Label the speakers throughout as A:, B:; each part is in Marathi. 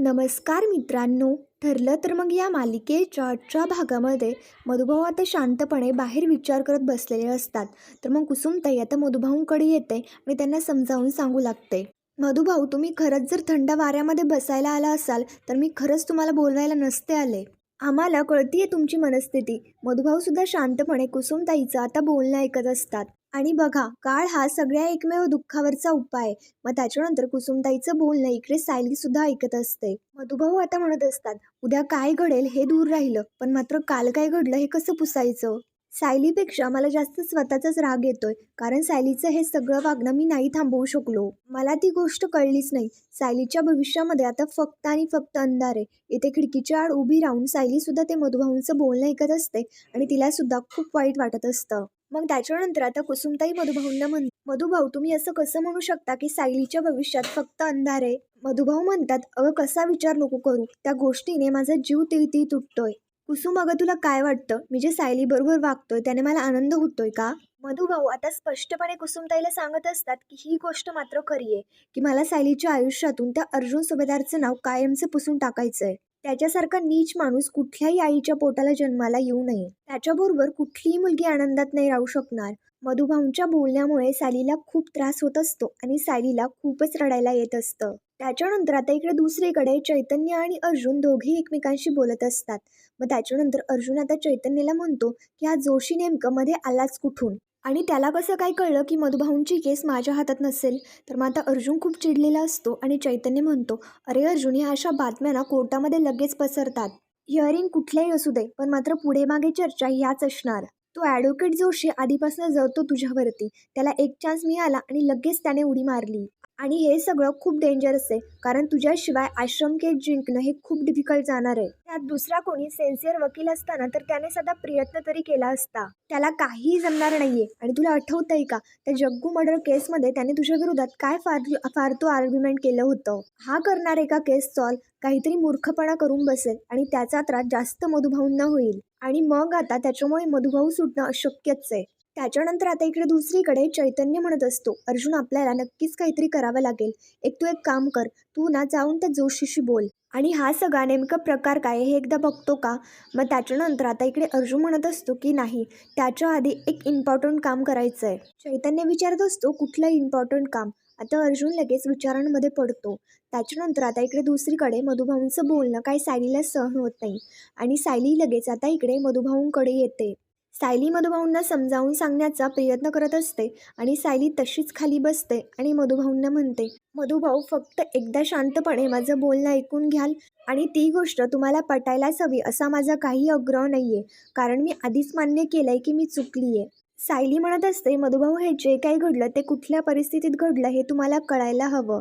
A: नमस्कार मित्रांनो ठरलं तर मग या मालिकेच्या आजच्या भागामध्ये मधुभाऊ आता शांतपणे बाहेर विचार करत बसलेले असतात. तर मग कुसुमताई आता मधुभाऊंकडे येते आणि त्यांना समजावून सांगू लागते. मधुभाऊ तुम्ही खरंच जर थंड वाऱ्यामध्ये बसायला आला असाल तर मी खरंच तुम्हाला बोलवायला नसते आले. आम्हाला कळतीये तुमची मनस्थिती. मधुभाऊसुद्धा शांतपणे कुसुमताईचं आता बोलणं ऐकत असतात. आणि बघा काळ हा सगळ्या एकमेव दुःखावरचा उपाय. आहे. मग त्याच्यानंतर कुसुमताईचं बोलणं इकडे सायली सुद्धा ऐकत असते. मधुभाऊ आता म्हणत असतात उद्या काय घडेल हे दूर राहिलं पण मात्र काल काय घडलं हे कसं पुसायचं? सायलीपेक्षा मला जास्त स्वतःचाच राग येतोय कारण सायलीचं हे सगळं वागणं मी नाही थांबवू शकलो. मला ती गोष्ट कळलीच नाही. सायलीच्या भविष्यामध्ये आता फक्त आणि फक्त अंधार. आहे इथे खिडकीच्या आड उभी राहून सायली सुद्धा ते मधुभाऊंचं बोलणं ऐकत असते आणि तिला सुद्धा खूप वाईट वाटत असतं. मग त्याच्यानंतर आता कुसुमताई मधुभाऊंना म्हण मधुभाऊ तुम्ही असं कसं म्हणू शकता की सायलीच्या भविष्यात फक्त अंधार आहे मधुभाऊ म्हणतात अगं कसा विचार नको करू. त्या गोष्टीने माझा जीव तिळती तुटतोय. कुसुम अगं तुला काय वाटतं? मी जे सायली बरोबर वागतोय त्याने मला आनंद होतोय का मधुभाऊ आता स्पष्टपणे कुसुमताईला सांगत असतात की ही गोष्ट मात्र खरी आहे की मला सायलीच्या आयुष्यातून त्या अर्जुन सुभेदारचं नाव कायमचं पुसून टाकायचं आहे त्याच्यासारखा नीच माणूस कुठल्याही आईच्या पोटाला जन्माला येऊ नये. त्याच्याबरोबर कुठलीही मुलगी आनंदात नाही राहू शकणार. मधुभाऊंच्या बोलण्यामुळे सालीला खूप त्रास होत असतो आणि सालीला खूपच रडायला येत असतं. त्याच्यानंतर आता इकडे दुसरीकडे चैतन्य आणि अर्जुन दोघेही एकमेकांशी बोलत असतात. मग त्याच्यानंतर अर्जुन आता चैतन्यला म्हणतो की हा जोशी नेमकं मध्ये आलाच कुठून? आणि त्याला कसं काय कळलं की मधुभाऊंची केस माझ्या हातात नसेल? तर मग आता अर्जुन खूप चिडलेला असतो आणि चैतन्य म्हणतो अरे अर्जुन ह्या अशा बातम्या ना कोर्टामध्ये लगेच पसरतात. हिअरिंग कुठल्याही असू दे पण मात्र पुढे मागे चर्चा ह्याच असणार. तो ॲडव्होकेट जोशी आधीपासून जळतो तुझ्यावरती. त्याला एक चान्स मिळाला आणि लगेच त्याने उडी मारली. आणि हे सगळं खूप डेंजरस आहे. कारण तुझ्याशिवाय आश्रम केस जिंकणं हे खूप डिफिकल्ट जाणार आहे. त्यात दुसरा कोणी सेन्सिअर वकील असताना तर त्याने सध्या प्रयत्न तरी केला असता. त्याला काहीही जमणार नाहीये. आणि तुला आठवतंय का? त्या जग्गू मर्डर केसमध्ये त्याने तुझ्या विरोधात काय फार फारतो आर्ग्युमेंट केलं होतं? हा करणार आहे का केस सॉल्व काहीतरी मूर्खपणा करून बसेल आणि त्याचा त्रास जास्त मधुभाऊंना होईल. आणि मग आता त्याच्यामुळे मधुभाऊ सुटणं अशक्यच आहे. त्याच्यानंतर आता इकडे दुसरीकडे चैतन्य म्हणत असतो. अर्जुन आपल्याला नक्कीच काहीतरी करावं लागेल. एक तू एक काम कर. तू ना जाऊन त्या जोशीशी बोल. आणि हा सगळा नेमका प्रकार काय हे एकदा बघतो का मग त्याच्यानंतर आता इकडे अर्जुन म्हणत असतो की नाही त्याच्या आधी एक इम्पॉर्टंट काम करायचं आहे चैतन्य विचारत असतो कुठलं इम्पॉर्टंट काम आता अर्जुन लगेच विचारांमध्ये पडतो. त्याच्यानंतर आता इकडे दुसरीकडे मधुभाऊंचं बोलणं काही सायलीला सहन होत नाही. आणि सायली लगेच आता इकडे मधुभाऊंकडे येते. सायली मधुभाऊंना समजावून सांगण्याचा प्रयत्न करत असते आणि सायली तशीच खाली बसते आणि मधुभाऊंना म्हणते मधुभाऊ फक्त एकदा शांतपणे माझं बोलणं ऐकून घ्याल आणि ती गोष्ट तुम्हाला पटायलाच हवी असा माझा काही आग्रह नाही आहे कारण मी आधीच मान्य केलं आहे की मी चुकली आहे सायली म्हणत असते मधुभाऊ हे जे काही घडलं ते कुठल्या परिस्थितीत घडलं हे तुम्हाला कळायला हवं.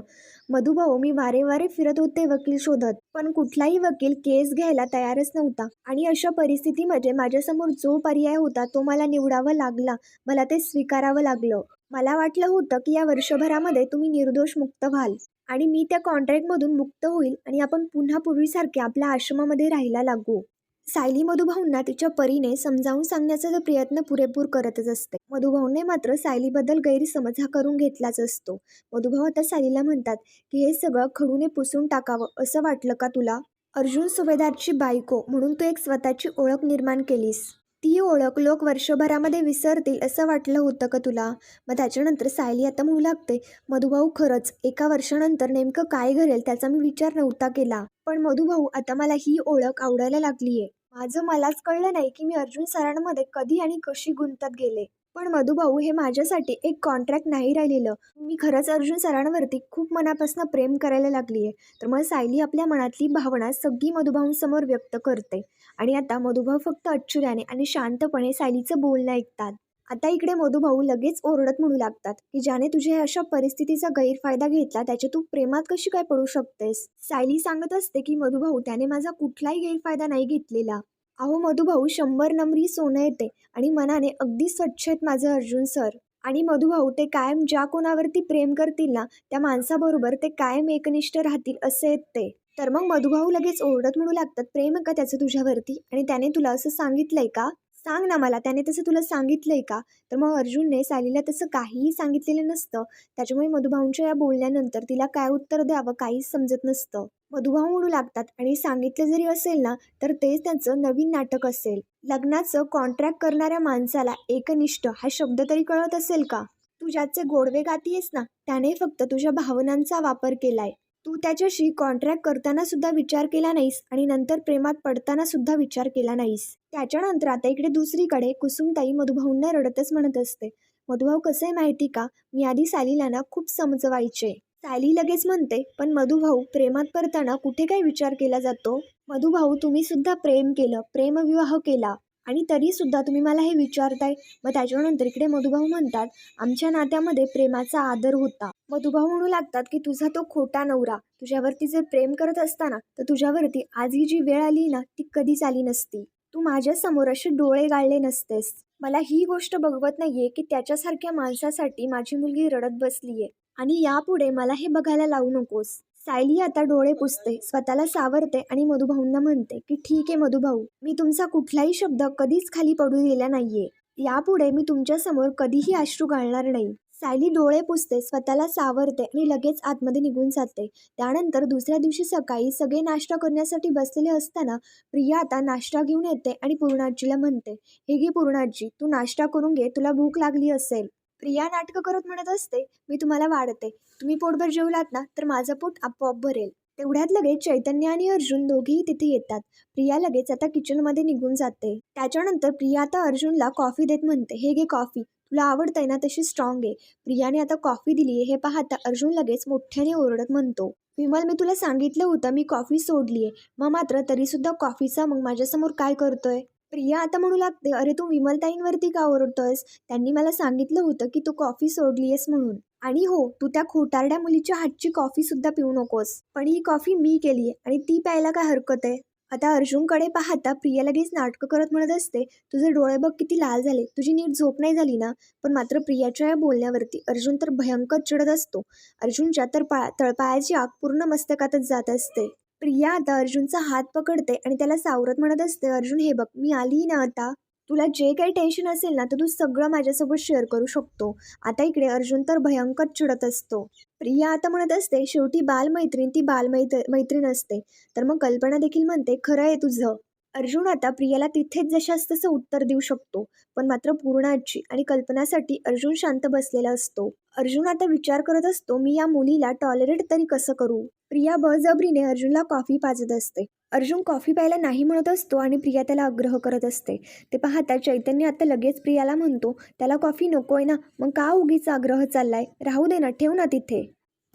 A: मधुभाऊ मी वारे वारे फिरत होते वकील शोधत पण कुठलाही वकील केस घ्यायला तयारच नव्हता. आणि अशा परिस्थितीमध्ये माझ्यासमोर जो पर्याय होता तो मला निवडावा लागला. मला ते स्वीकारावं लागलं. मला वाटलं होतं की या वर्षभरामध्ये तुम्ही निर्दोष मुक्त व्हाल. आणि मी त्या कॉन्ट्रॅक्टमधून मुक्त होईल आणि आपण पुन्हा पूर्वीसारखे आपल्या आश्रमामध्ये राहायला लागू. सायली मधुभाऊंना तिच्या परीने समजावून सांगण्याचा जो प्रयत्न पुरेपूर करतच असते. मधुभाऊने मात्र सायलीबद्दल गैरसमज हा करून घेतलाच असतो. मधुभाऊ आता सायलीला म्हणतात की हे सगळं खडूने पुसून टाकावं असं वाटलं का तुला? अर्जुन सुभेदारची बायको म्हणून तू एक स्वतःची ओळख निर्माण केलीस. ती ओळख लोक वर्षभरामध्ये विसरतील असं वाटलं होतं का तुला? मग त्याच्यानंतर सायली आता म्हणू लागते मधुभाऊ खरंच एका वर्षानंतर नेमकं काय घडेल त्याचा मी विचार नव्हता केला. पण मधुभाऊ आता मला ही ओळख आवडायला लागली आहे माझं मलाच कळलं नाही की मी अर्जुन सरांमध्ये कधी आणि कशी गुंतत गेले. पण मधुभाऊ हे माझ्यासाठी एक कॉन्ट्रॅक्ट नाही राहिलेलं. मी खरंच अर्जुन सरांवरती खूप मनापासून प्रेम करायला लागली आहे तर मग सायली आपल्या मनातली भावना सगळी मधुभाऊंसमोर व्यक्त करते. आणि आता मधुभाऊ फक्त अच्चुऱ्याने आणि शांतपणे सायलीचं बोलणं ऐकतात. आता इकडे मधुभाऊ लगेच ओरडत म्हणू लागतात की ज्याने तुझ्या अशा परिस्थितीचा गैरफायदा घेतला त्याच्या तू प्रेमात कशी काय पडू शकतेस? सायली सांगत असते की मधुभाऊ त्याने माझा कुठलाही गैरफायदा नाही घेतलेला. अहो मधुभाऊ शंभर नंबरी सोनं येते आणि मनाने अगदी स्वच्छ आहेत माझं अर्जुन सर. आणि मधुभाऊ ते कायम ज्या कोणावरती प्रेम करतील ना त्या माणसाबरोबर ते कायम एकनिष्ठ राहतील असे आहेत ते. तर मग मधुभाऊ लगेच ओरडत म्हणू लागतात प्रेम का त्याचं तुझ्यावरती? आणि त्याने तुला असं सांगितलंय का? सांग ना मला त्याने तसं तुला सांगितलंय का? तर मग अर्जुनने सायलीला तसं काहीही सांगितलेलं नसतं. त्याच्यामुळे मधुभाऊंच्या या बोलण्यानंतर तिला काय उत्तर द्यावं काहीच समजत नसतं. मधुभाऊ म्हणू लागतात आणि सांगितलं जरी असेल ना तर तेच त्यांचं नवीन नाटक असेल. लग्नाचं कॉन्ट्रॅक्ट करणाऱ्या माणसाला एकनिष्ठ हा शब्द तरी कळत असेल का? तू ज्याचे गोडवे गातीयेस ना त्याने फक्त तुझ्या भावनांचा वापर केलाय. तू त्याच्याशी कॉन्ट्रॅक्ट करताना सुद्धा विचार केला नाहीस आणि नंतर प्रेमात पडताना सुद्धा विचार केला नाहीस. त्याच्यानंतर आता इकडे दुसरीकडे कुसुमताई मधुभाऊंना रडतच म्हणत असते. मधुभाऊ कसं आहे माहिती का? मी आधी सालीला ना खूप समजवायचे. साली लगेच म्हणते पण मधुभाऊ प्रेमात पडताना कुठे काय विचार केला जातो? मधुभाऊ तुम्ही सुद्धा प्रेम केलं प्रेमविवाह केला. आणि तरीसुद्धा तुम्ही मला हे विचारताय. मग त्याच्यानंतर इकडे मधुभाऊ म्हणतात आमच्या नात्यामध्ये प्रेमाचा आदर होता. मधुभाऊ म्हणू लागतात की तुझा तो खोटा नवरा तुझ्यावरती जर प्रेम करत असताना तर तुझ्यावरती आज ही जी वेळ आली ना ती कधीच आली नसती. तू माझ्यासमोर असे डोळे गाळले नसतेस. मला ही गोष्ट बघवत नाहीये की त्याच्यासारख्या माणसासाठी माझी मुलगी रडत बसलीये. आणि यापुढे मला हे बघायला लावू नकोस. सायली आता डोळे पुसते स्वतःला सावरते आणि मधुभाऊंना म्हणते की ठीक आहे मधुभाऊ मी तुमचा कुठलाही शब्द कधीच खाली पडू दिला नाहीये. यापुढे मी तुमच्यासमोर कधीही अश्रू घालणार नाही. सायली डोळे पुसते स्वतःला सावरते आणि लगेच आतमध्ये निघून जाते. त्यानंतर दुसऱ्या दिवशी सकाळी सगळे नाश्ता करण्यासाठी बसलेले असताना प्रिया आता नाश्ता घेऊन येते आणि पूर्णाजीला म्हणते हे घे पूर्णाजी तू नाश्ता करून घे तुला भूक लागली असेल. प्रिया नाटकं करत म्हणत असते मी तुम्हाला वाढते. तुम्ही पोटभर जेवलात ना तर माझं पोट आपोआप भरेल. तेवढ्यात लगेच चैतन्य आणि अर्जुन दोघेही तिथे येतात. प्रिया लगेच आता किचनमध्ये निघून जाते. त्याच्यानंतर प्रिया आता अर्जुनला कॉफी देत म्हणते हे घे कॉफी. तुला आवडतंय ना तशी स्ट्रॉंग आहे प्रियाने आता कॉफी दिली हे पाहता अर्जुन लगेच मोठ्याने ओरडत म्हणतो विमल मी तुला सांगितलं होतं मी कॉफी सोडली आहे मग मात्र तरीसुद्धा कॉफीचा मग माझ्यासमोर काय करतोय? प्रिया आता म्हणू लागते अरे तू विमलताईंवरती का ओरडतोयस? त्यांनी मला सांगितलं होतं की तू कॉफी सोडली आहेस म्हणून. आणि हो तू त्या खोटारड्या मुलीच्या हातची कॉफी सुद्धा पिऊ नकोस. पण ही कॉफी मी केली आहे आणि ती प्यायला काय हरकत आहे? आता अर्जुनकडे पाहता प्रिया लगेच नाटकं करत म्हणत असते तुझे डोळे बघ किती लाल झाले. तुझी नीट झोप नाही झाली ना? पण मात्र प्रियाच्या या बोलण्यावरती अर्जुन तर भयंकर चिडत असतो. अर्जुनच्या तर पा तळपायाची आग पूर्ण मस्तकातच जात असते. प्रिया आता अर्जुनचा हात पकडते आणि त्याला सावरत म्हणत असते अर्जुन हे बघ मी आली ना आता. तुला जे काही टेन्शन असेल ना तर तू सगळं माझ्यासोबत शेअर करू शकतो. आता इकडे अर्जुन तर भयंकर चिडत असतो. प्रिया आता म्हणत असते शेवटी बालमैत्रीण ती बालमैत्र मैत्रीण असते. तर मग कल्पना देखील म्हणते खरं आहे तुझं. अर्जुन आता प्रियाला तिथेच जशास तसं उत्तर देऊ शकतो पण मात्र पूर्णाची आणि कल्पनासाठी अर्जुन शांत बसलेला असतो. अर्जुन आता विचार करत असतो मी या मुलीला टॉलरेट तरी कसं करू? प्रिया बळजबरीने अर्जुनला कॉफी पाजत असते. अर्जुन कॉफी प्यायला नाही म्हणत असतो आणि प्रिया त्याला आग्रह करत असते. ते पाहता चैतन्य आता लगेच प्रियाला म्हणतो त्याला कॉफी नकोय ना मग का उगीचा आग्रह चाललाय? राहू दे ना ठेव ना तिथे.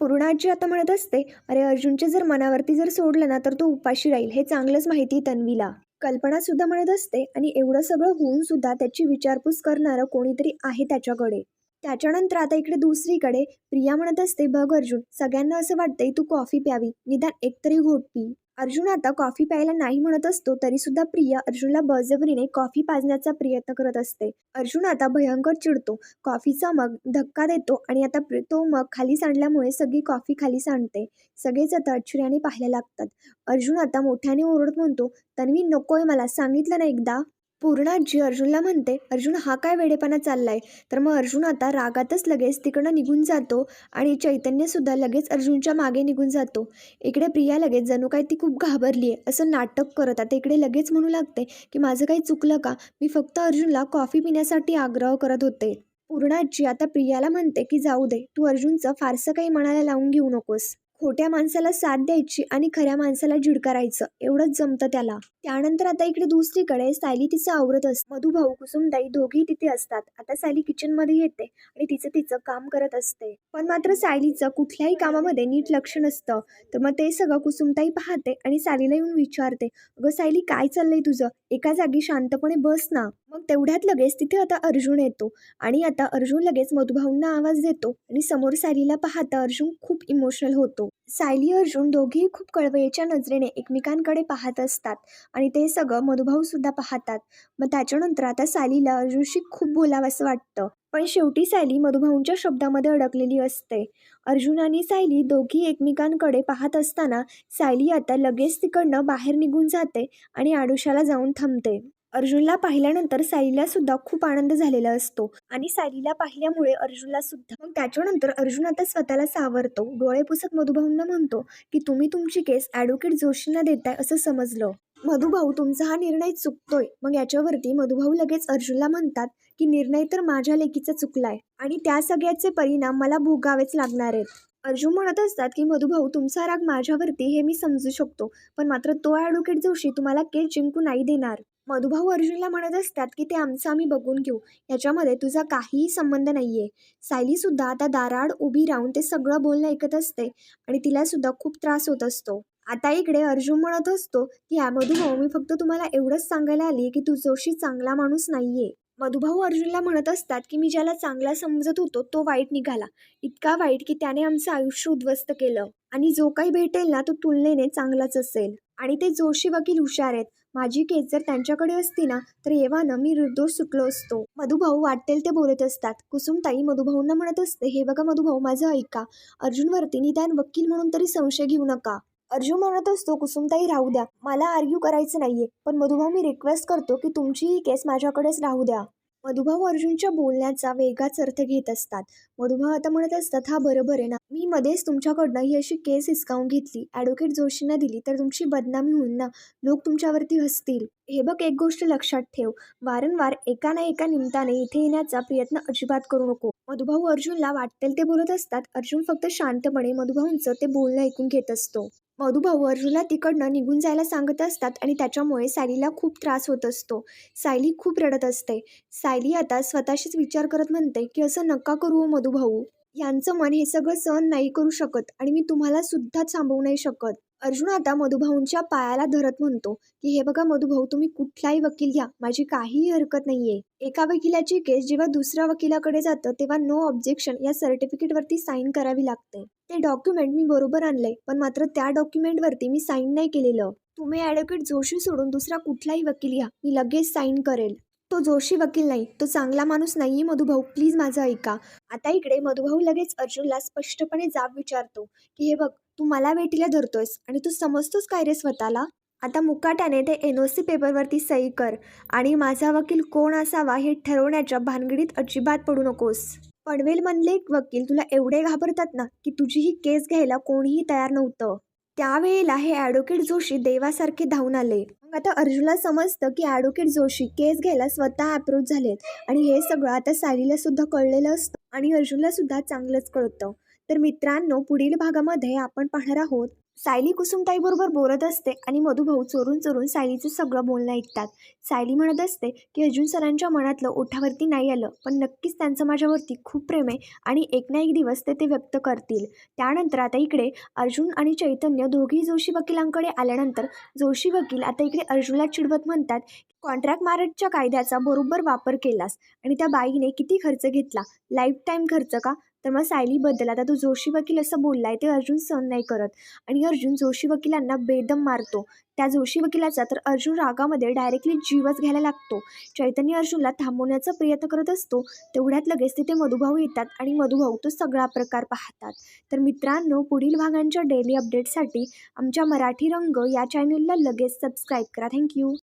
A: पूर्णाजी आता म्हणत असते अरे अर्जुनच्या जर मनावरती जर सोडलं ना तर तो उपाशी राहील हे चांगलंच माहिती तन्वीला. कल्पना सुद्धा म्हणत असते आणि एवढं सगळं होऊन सुद्धा त्याची विचारपूस करणारं कोणीतरी आहे त्याच्याकडे. त्याच्यानंतर आता इकडे दुसरीकडे प्रिया म्हणत असते बघ अर्जुन सगळ्यांना असं वाटतंय तू कॉफी प्यावी. निदान एकतरी घोट पी. अर्जुन आता कॉफी प्यायला नाही म्हणत असतो तरी सुद्धा प्रिया अर्जुनला बळजबरीने कॉफी पाजण्याचा प्रयत्न करत असते. अर्जुन आता भयंकर चिडतो. कॉफीचा मग धक्का देतो आणि आता प्र- तो मग खाली सांडल्यामुळे सगळी कॉफी खाली सांडते. सगळेच आता आश्चर्याने पाहायला लागतात. अर्जुन आता मोठ्याने ओरडत म्हणतो तन्वी नकोय मला. सांगितलं ना एकदा? पूर्णाजी अर्जुनला म्हणते अर्जुन हा काय वेडेपणा चाललाय? तर मग अर्जुन आता रागातच लगेच तिकडं निघून जातो आणि चैतन्यसुद्धा लगेच अर्जुनच्या मागे निघून जातो. इकडे प्रिया लगेच जणू काय ती खूप घाबरली आहे असं नाटक करत. आता इकडे लगेच म्हणू लागते की माझं काही चुकलं का? मी फक्त अर्जुनला कॉफी पिण्यासाठी आग्रह करत होते. पूर्णाजी आता प्रियाला म्हणते की जाऊ दे तू अर्जुनचं फारसं काही मनाला लावून घेऊ नकोस. खोट्या माणसाला साथ द्यायची आणि खऱ्या माणसाला झिडकारायचं एवढंच जमतं त्याला. त्यानंतर आता इकडे दुसरीकडे सायली तिचं आवरत असते मधुभाऊ कुसुमताई दोघेही तिथे असतात. आता सायली किचनमध्ये येते आणि तिचं तिचं काम करत असते. पण मात्र सायलीचं कुठल्याही कामामध्ये नीट लक्ष नसतं. तर मग ते सगळं कुसुमताई पाहते आणि सायलीला येऊन विचारते अगं सायली काय चाललंय तुझं? एका जागी शांतपणे बस ना. मग तेवढ्यात लगेच तिथे आता अर्जुन येतो आणि आता अर्जुन लगेच मधुभाऊंना आवाज देतो आणि समोर सायलीला पाहता अर्जुन खूप इमोशनल होतो. सायली अर्जुन दोघेही खूप कळवळीच्या नजरेने एकमेकांकडे पाहत असतात आणि ते सगळं मधुभाऊसुद्धा पाहतात. मग त्याच्यानंतर आता सायलीला अर्जुनशी खूप बोलावंसं वाटतं. पण शेवटी सायली मधुभाऊंच्या शब्दामध्ये अडकलेली असते. अर्जुन आणि सायली दोघी एकमेकांकडे पाहत असताना सायली आता लगेच तिकडनं बाहेर निघून जाते आणि आडुशाला जाऊन थांबते. अर्जुनला पाहिल्यानंतर सायलीला सुद्धा खूप आनंद झालेला असतो. आणि सायलीला पाहिल्यामुळे अर्जुनला सुद्धा मग त्याच्यानंतर अर्जुन आता स्वतःला सावरतो. डोळे पुसत मधुभाऊंना म्हणतो की तुम्ही तुमची केस ॲडव्होकेट जोशींना देताय असं समजलं. मधुभाऊ तुमचा हा निर्णय चुकतोय. मग याच्यावरती मधुभाऊ लगेच अर्जुनला म्हणतात की निर्णय तर माझ्या लेकीचा चुकलाय. आणि त्या सगळ्याचे परिणाम मला भोगावेच लागणार आहेत. अर्जुन म्हणत असतात की मधुभाऊ तुमचा राग माझ्यावरती हे मी समजू शकतो. पण मात्र तो ॲडव्होकेट जोशी तुम्हाला केस जिंकू नाही देणार. मधुभाऊ अर्जुनला म्हणत असतात की ते आमचं आम्ही बघून घेऊ. याच्यामध्ये तुझा काहीही संबंध नाही आहे सायलीसुद्धा आता दाराड उभी राहून ते सगळं बोलणं ऐकत असते आणि तिलासुद्धा खूप त्रास होत असतो. आता इकडे अर्जुन म्हणत असतो की या मधुभाऊ मी फक्त तुम्हाला एवढंच सांगायला आली की तू जोशी चांगला माणूस नाहीये. मधुभाऊ अर्जुनला म्हणत असतात की मी ज्याला चांगला समजत होतो तो वाईट निघाला. इतका वाईट की त्याने आमचं आयुष्य उद्ध्वस्त केलं. आणि जो काही भेटेल ना तो तुलनेने चांगलाच असेल. आणि ते जोशी वकील हुशार आहेत. माझी केस जर त्यांच्याकडे असती ना तर येवानं मी निर्दोष सुटलो असतो. मधुभाऊ वाटेल ते बोलत असतात. कुसुमताई मधुभाऊंना म्हणत असते हे बघा मधुभाऊ माझं ऐका. अर्जुनवरती निदान वकील म्हणून तरी संशय घेऊ नका. अर्जुन म्हणत असतो कुसुमताई राहू द्या. मला आर्ग्यू करायचं नाहीये. पण मधुभाऊ मी रिक्वेस्ट करतो की तुमची ही केस माझ्याकडेच राहू द्या. मधुभाऊ अर्जुनच्या बोलण्याचा वेगळाच अर्थ घेत असतात. मधुभाऊ आता म्हणत असतात हा बरोबर आहे ना. मी मध्येच तुमच्याकडनं ही अशी केस हिसकावून घेतली. ॲडव्होकेट जोशींना दिली तर तुमची बदनामी होईल ना? लोक तुमच्यावरती हसतील. हे बघ एक गोष्ट लक्षात ठेव. वारंवार एका ना एका निमित्ताने इथे येण्याचा प्रयत्न अजिबात करू नको. मधुभाऊ अर्जुनला वाटेल ते बोलत असतात. अर्जुन फक्त शांतपणे मधुभाऊंचं ते बोलणं ऐकून घेत असतो. मधुभाऊ अर्जुनला तिकडनं निघून जायला सांगत असतात आणि त्याच्यामुळे सायलीला खूप त्रास होत असतो. सायली खूप रडत असते. सायली आता स्वतःशीच विचार करत म्हणते की असं नका करू हो मधुभाऊ. यांचं मन हे सगळं सहन नाही करू शकत आणि मी तुम्हाला सुद्धा थांबवू नाही शकत. अर्जुन आता मधुभाऊंच्या पायाला धरत म्हणतो की हे बघा मधुभाऊ तुम्ही कुठलाही वकील घ्या. माझी काहीही हरकत नाहीये. एका वकिलाची केस जेव्हा दुसऱ्या वकिलाकडे जातं तेव्हा नो ऑब्जेक्शन या सर्टिफिकेटवरती साईन करावी लागते. ते डॉक्युमेंट मी बरोबर आणले पण मात्र त्या डॉक्युमेंटवरती मी साईन नाही केलेलं. तुम्ही ॲडव्होकेट जोशी सोडून दुसरा कुठलाही वकील घ्या. मी लगेच साईन करेल. तो जोशी वकील नाही तो चांगला माणूस नाही मधुभाऊ. प्लीज माझं ऐका. आता इकडे मधुभाऊ लगेच अर्जुनला स्पष्टपणे जाब विचारतो की हे बघ तू मला वेटीला धरतोयस आणि तू समजतोस काय रे स्वतःला? आता मुकाट्याने ते एन ओ सी पेपरवरती सही कर आणि माझा वकील कोण असावा हे ठरवण्याच्या भानगडीत अजिबात पडू नकोस. पनवेलमधले वकील तुला एवढे घाबरतात ना की तुझी ही केस घ्यायला कोणीही तयार नव्हतं. त्यावेळेला हे ॲडव्होकेट जोशी देवासारखे धावून आले. मग आता अर्जुनला समजतं की ॲडव्होकेट जोशी केस घ्यायला स्वतः अप्रोच झालेत आणि हे सगळं आता सायलीला सुद्धा कळलेलं असतं आणि अर्जुनला सुद्धा चांगलंच कळतं. तर मित्रांनो पुढील भागामध्ये आपण पाहणार आहोत. सायली कुसुमताईबरोबर बोलत असते आणि मधुभाऊ चोरून चोरून सायलीचं सगळं बोलणं ऐकतात. सायली म्हणत असते की अर्जुन सरांच्या मनातलं ओठावरती नाही आलं पण नक्कीच त्यांचं माझ्यावरती खूप प्रेम आहे आणि एक ना एक दिवस ते ते व्यक्त करतील त्यानंतर आता इकडे अर्जुन आणि चैतन्य दोघेही जोशी वकिलांकडे आल्यानंतर जोशी वकील आता इकडे अर्जुनला चिडवत म्हणतात कॉन्ट्रॅक्ट मॅरेजच्या कायद्याचा बरोबर वापर केलास आणि त्या बाईने किती खर्च घेतला? लाईफ टाईम खर्च का? तर मग सायलीबद्दल आता तो जोशी वकील असं बोललाय ते अर्जुन सहन नाही करत. आणि अर्जुन जोशी वकिलांना बेदम मारतो. त्या जोशी वकिलाचा तर अर्जुन रागामध्ये डायरेक्टली जीवच घ्यायला लागतो. चैतन्य अर्जुनला थांबवण्याचा प्रयत्न करत असतो तेवढ्यात लगेच तिथे मधुभाऊ येतात आणि मधुभाऊ तो सगळा प्रकार पाहतात. तर मित्रांनो पुढील भागांच्या डेली अपडेटसाठी आमच्या मराठी रंग या चॅनलला लगेच सबस्क्राईब करा. थँक्यू